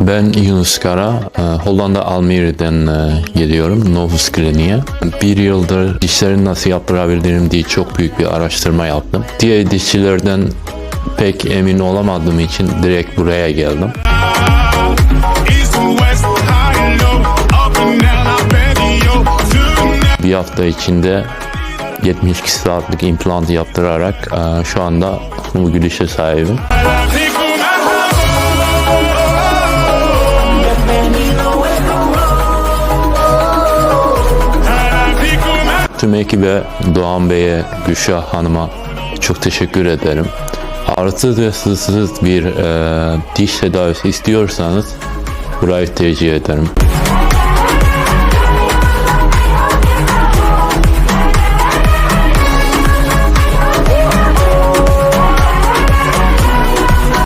Ben Yunus Kara, e, Hollanda Almere'den e, geliyorum, Novus Kliniğe. Bir yıldır dişleri nasıl yaptırabilirim diye çok büyük bir araştırma yaptım. Diğer dişçilerden pek emin olamadığım için direkt buraya geldim. Bir hafta içinde 72 saatlik implant yaptırarak e, şu anda bu gülüşe sahibim. Tüm ekibe, Doğan Bey'e, Gülşah Hanım'a çok teşekkür ederim. Artı ve sızsız bir e, diş tedavisi istiyorsanız burayı tercih ederim.